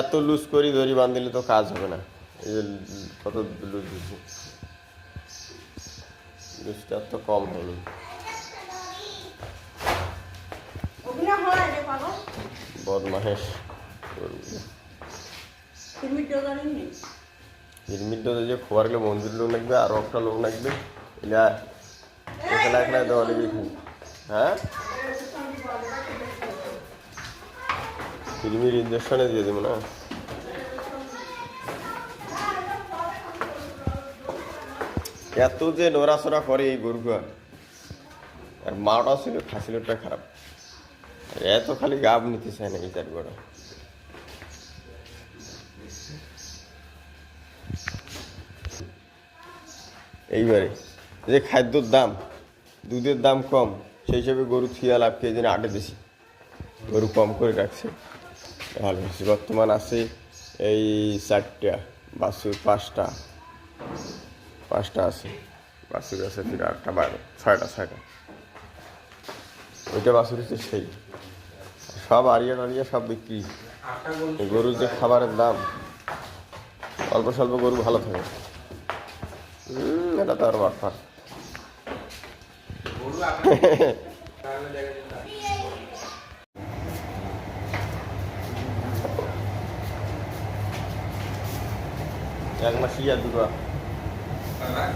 এত লুজ করি দড়ি বান্ধিলে তো কাজ হবে না। এই যে কত লুজ দিছি লুজটা তো কম হয়নি হয় বদমাহেশ। হিরমিটটা যে খোয়ার গেলে মন্দির লোক লাগবে আরও একটা লোক লাগবে। এলা একলা একলা দেওয়া লাগবে। হ্যাঁ? হিরমির ইঞ্জেকশনে দিয়ে দেবো না? এত যে নড়াচড়া করে এই গরুটা আর মাটা ছিল খাসিলটা খারাপ। এত খালি গাব নিতে চায় না এই চার গোড়া এইবারে যে খাদ্যর দাম, দুধের দাম কম, সেই হিসাবে গরু থিয়া লাভ খেয়ে দিনে আটে বেশি? গরু কম করে রাখছে। ভালো। হয়েছে বর্তমান আছে এই চারটা বাছুর পাঁচটা। পাঁচটা আছে। বাছুর আছে ফিরে আটটা, বারো, ছয়টা ছয়টা। ওইটা বাছুর হচ্ছে সেই। সব আড়িয়া টাড়িয়া সব বিক্রি। গরুর যে খাবারের দাম, অল্প স্বল্প গরু ভালো থাকে। এটা তো আর বাটপার। yang masih ada juga. Tak nak.